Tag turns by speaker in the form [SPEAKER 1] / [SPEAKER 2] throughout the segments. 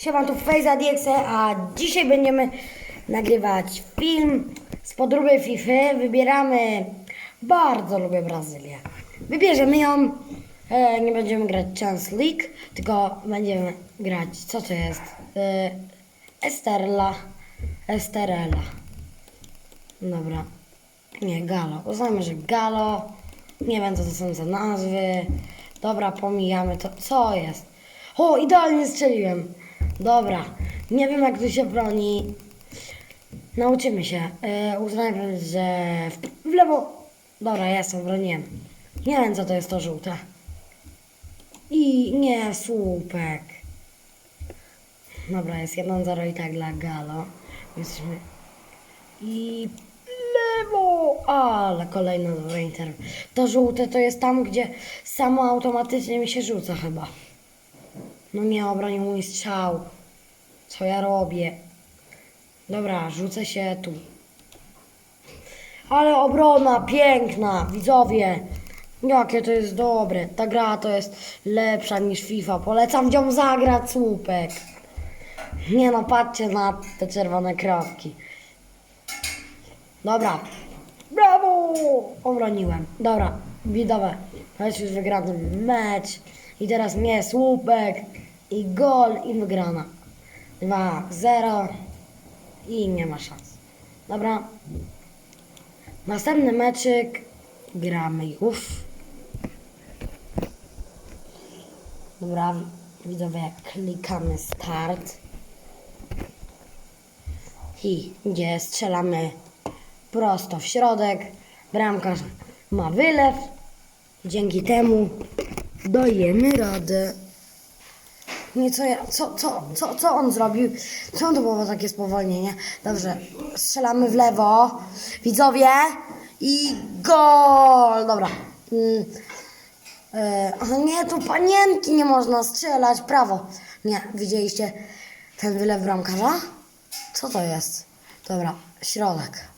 [SPEAKER 1] Siema, tu Fejza Diexe, a dzisiaj będziemy nagrywać film z podróby FIFA. Wybieramy, bardzo lubię Brazylię. Wybierzemy ją, e, nie będziemy grać Chance League, tylko będziemy grać, co to jest? E, Esterla, Esterela. Dobra, nie, Galo. Uznajmy, że Galo. Nie wiem, co to są za nazwy. Dobra, pomijamy to. Co jest? O, idealnie strzeliłem. Dobra, nie wiem, jak tu się broni. Nauczymy się. Yy, uznajmy, że w, w lewo. Dobra, jestem, broniłem. Nie wiem, co to jest to żółte. I nie, słupek. Dobra, jest 1-0 i tak dla Galo. Jesteśmy i lewo, ale kolejny dobry interw. To żółte to jest tam, gdzie samo automatycznie mi się rzuca chyba. No nie, obronił mój strzał. Co ja robię? Dobra, rzucę się tu. Ale obrona piękna, widzowie. Jakie to jest dobre. Ta gra to jest lepsza niż FIFA. Polecam ją zagrać, słupek. Nie no, patrzcie na te czerwone kropki. Dobra. Brawo! Obroniłem. Dobra, widowe. To jest już wygrany mecz. I teraz nie słupek. I gol i wygrana. 2-0. I nie ma szans. Dobra. Następny meczyk. Gramy już. Dobra, widzowie, klikamy start. I gdzie strzelamy prosto w środek. Bramkarz ma wylew. Dzięki temu dajemy radę. Nie, co, ja, co, co, co, co on zrobił? Co to było takie spowolnienie? Dobrze, strzelamy w lewo. Widzowie i gol! Dobra. Mm. O nie, tu panienki nie można strzelać. Prawo. Nie, widzieliście ten wylew bramkarza? Co to jest? Dobra, środek.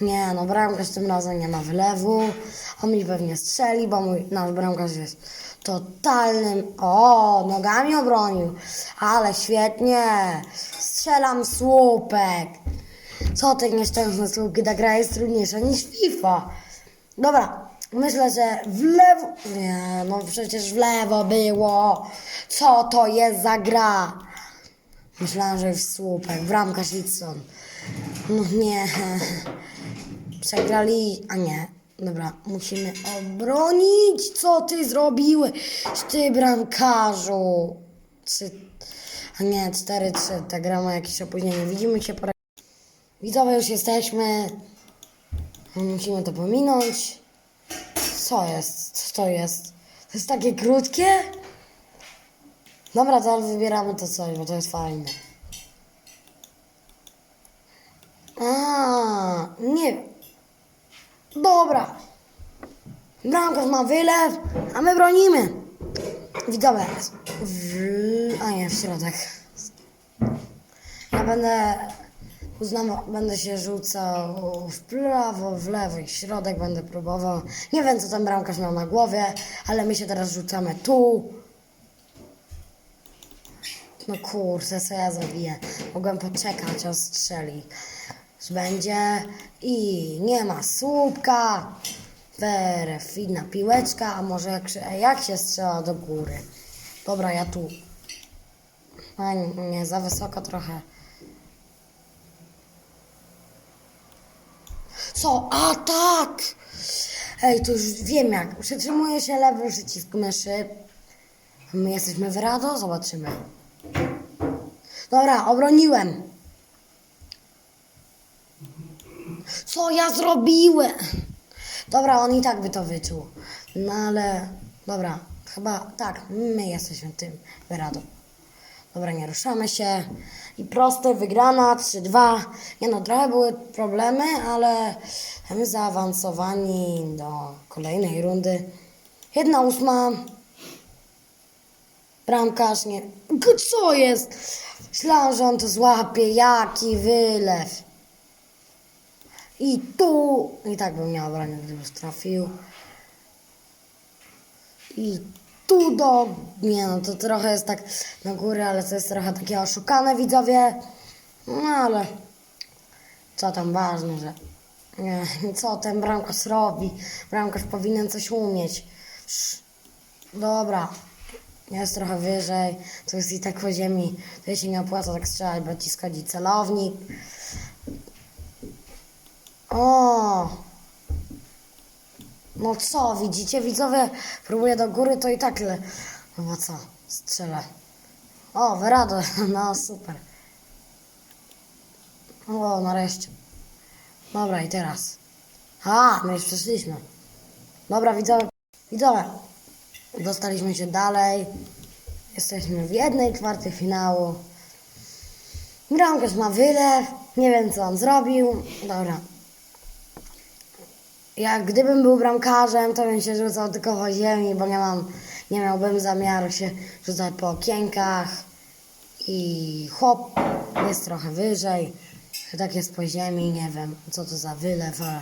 [SPEAKER 1] Nie, no bramkarz tym razem nie ma wylewu. On mi pewnie strzeli, bo mój nasz bramkarz jest totalnym... O, nogami obronił. Ale świetnie. Strzelam słupek. Co te nieszczęsne słupki? Ta gra jest trudniejsza niż FIFA. Dobra, myślę, że w lewo... Nie, no przecież w lewo było. Co to jest za gra? Myślałam, że jest słupek. Bramkarz Litson. No nie. Przegrali. A nie. Dobra, musimy obronić. Co ty zrobiłeś, ty bramkarzu? Trzy... A nie, 4-3. Ta gra ma jakieś opóźnienie. Widzimy się po... Widzowie, już jesteśmy. Musimy to pominąć. Co jest? Co to jest? To jest takie krótkie? Dobra, teraz wybieramy to coś, bo to jest fajne. A, nie. Dobra. Bramkarz ma wylew, a my bronimy. Widzowie. W... A nie, w środek. Ja będę uznawał, będę się rzucał w prawo, w lewo i w środek będę próbował. Nie wiem, co ten bramkarz miał na głowie, ale my się teraz rzucamy tu. No kurczę, co ja zrobię? Mogłem poczekać, aż strzeli. Będzie i nie ma słupka. Perfidna piłeczka, a może jak, się- jak się strzela do góry? Dobra, ja tu. A nie, za wysoko trochę. Co? A tak! Ej, to już wiem jak. Przytrzymuje się lewy przycisk myszy. My jesteśmy w rado? Zobaczymy. Dobra, obroniłem. Co ja zrobiłem? Dobra, on i tak by to wyczuł. No ale, dobra, chyba tak, my jesteśmy tym wyradą. Dobra, nie ruszamy się. I proste, wygrana, 3-2. Nie no, trochę były problemy, ale my zaawansowani do kolejnej rundy. Jedna ósma. Bramkarz nie... Co jest? Myślałam, że on to złapie. Jaki wylew. I tu... I tak bym miał bronię, gdyby trafił. I tu do... Nie no, to trochę jest tak na górę, ale to jest trochę takie oszukane, widzowie. No ale co tam ważne, że... Nie, co ten bramkarz robi? Bramkarz powinien coś umieć. Dobra, jest trochę wyżej, to jest i tak po ziemi, to się nie opłaca tak strzelać, bo ci schodzi celownik. O! No co, widzicie, widzowie, próbuję do góry, to i tak le... No co, strzelę. O, wyrado, no super. O, nareszcie. Dobra, i teraz. A, my już przeszliśmy. Dobra, widzowie, widzowie, dostaliśmy się dalej. Jesteśmy w jednej czwartej finału. Bramkarz ma wylew, nie wiem co on zrobił. Dobra. Jak gdybym był bramkarzem, to bym się rzucał tylko po ziemi, bo nie mam, nie miałbym zamiaru się rzucać po okienkach. I chłop jest trochę wyżej. Tak jest po ziemi, nie wiem co to za wylew, ale...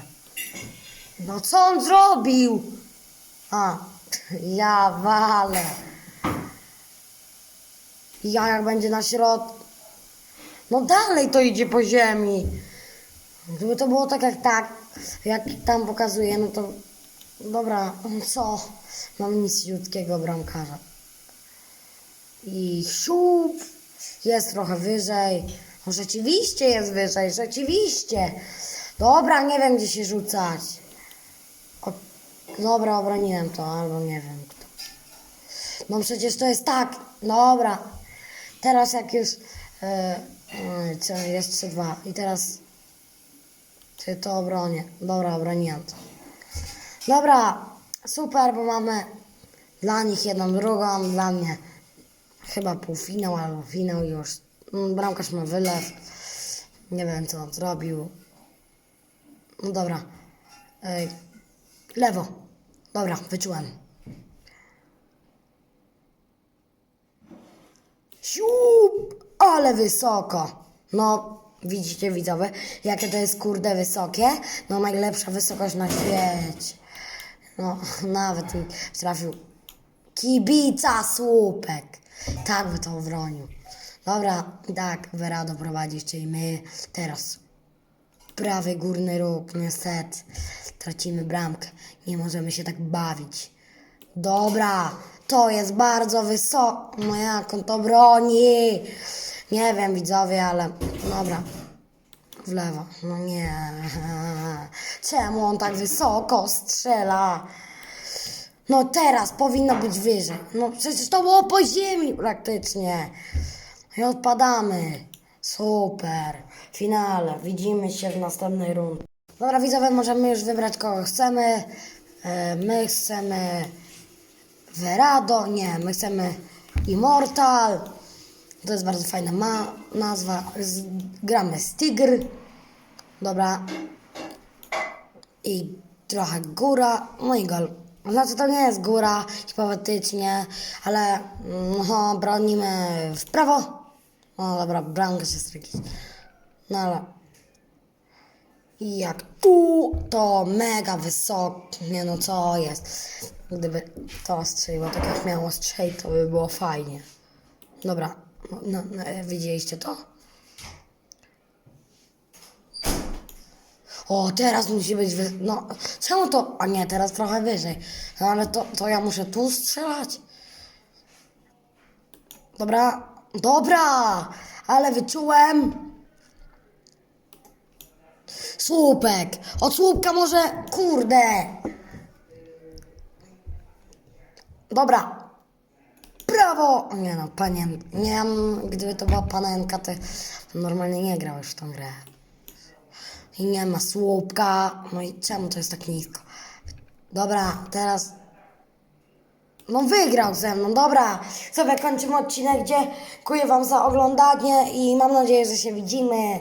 [SPEAKER 1] No co on zrobił? A, ja walę. Ja jak będzie na środku. No dalej to idzie po ziemi. Gdyby to było tak jak tak, jak tam pokazuje, no to dobra, co? Mam nisciutkiego bramkarza. I siup, jest trochę wyżej. Rzeczywiście jest wyżej, rzeczywiście. Dobra, nie wiem gdzie się rzucać. O, dobra, obroniłem to, albo nie wiem kto. No przecież to jest tak. Dobra. Teraz jak już e, e, co jest 3-2 i teraz ty to obronię. Dobra, obroniłem to. Dobra, super, bo mamy dla nich jedną drugą, dla mnie chyba półfinał albo finał już. Mm, Bramkarz ma wylew. Nie wiem co on zrobił. No dobra. Ej, lewo. Dobra, wyczułem. Siup! Ale wysoko. No, widzicie widzowie, jakie to jest kurde wysokie? No, najlepsza wysokość na świecie. No, nawet mi trafił kibica słupek. Tak by to obronił. Dobra, tak, Verado prowadzicie i my teraz prawy górny róg, niestety. Tracimy bramkę. Nie możemy się tak bawić. Dobra, to jest bardzo wysoko. No jak on to broni? Nie wiem, widzowie, ale dobra. W lewo. No nie. Czemu on tak wysoko strzela? No teraz powinno być wyżej. No przecież to było po ziemi praktycznie. I odpadamy. Super. Finale. Widzimy się w następnej rundzie. Dobra, widzowie, możemy już wybrać kogo chcemy. E, My chcemy Verado, nie, my chcemy Immortal. To jest bardzo fajna ma nazwa. Z, gramy z Tigr. Dobra. I trochę góra. No i gol. Znaczy to nie jest góra, hipotetycznie, ale no, bronimy w prawo. No dobra, bramka się stracić. No ale i jak tu, to mega wysoko. Nie no, co jest? Gdyby to strzeliło tak jak miało strzelić, to by było fajnie. Dobra, no, no, no, e, widzieliście to? O, teraz musi być wy... No, czemu to... A nie, teraz trochę wyżej. No ale to, to ja muszę tu strzelać? Dobra, dobra, ale wyczułem... Słupek! Od słupka może... Kurde! Dobra. Brawo! Nie no, panien... Nie gdyby to była panenka, to normalnie nie grał już w tą grę. I nie ma słupka. No i czemu to jest tak nisko? Dobra, teraz... No wygrał ze mną, dobra. Sobie kończymy odcinek, dziękuję wam za oglądanie i mam nadzieję, że się widzimy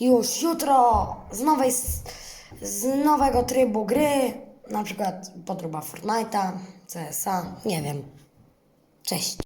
[SPEAKER 1] już jutro z nowej, z nowego trybu gry, na przykład podróba Fortnite'a, CSA, nie wiem. Cześć.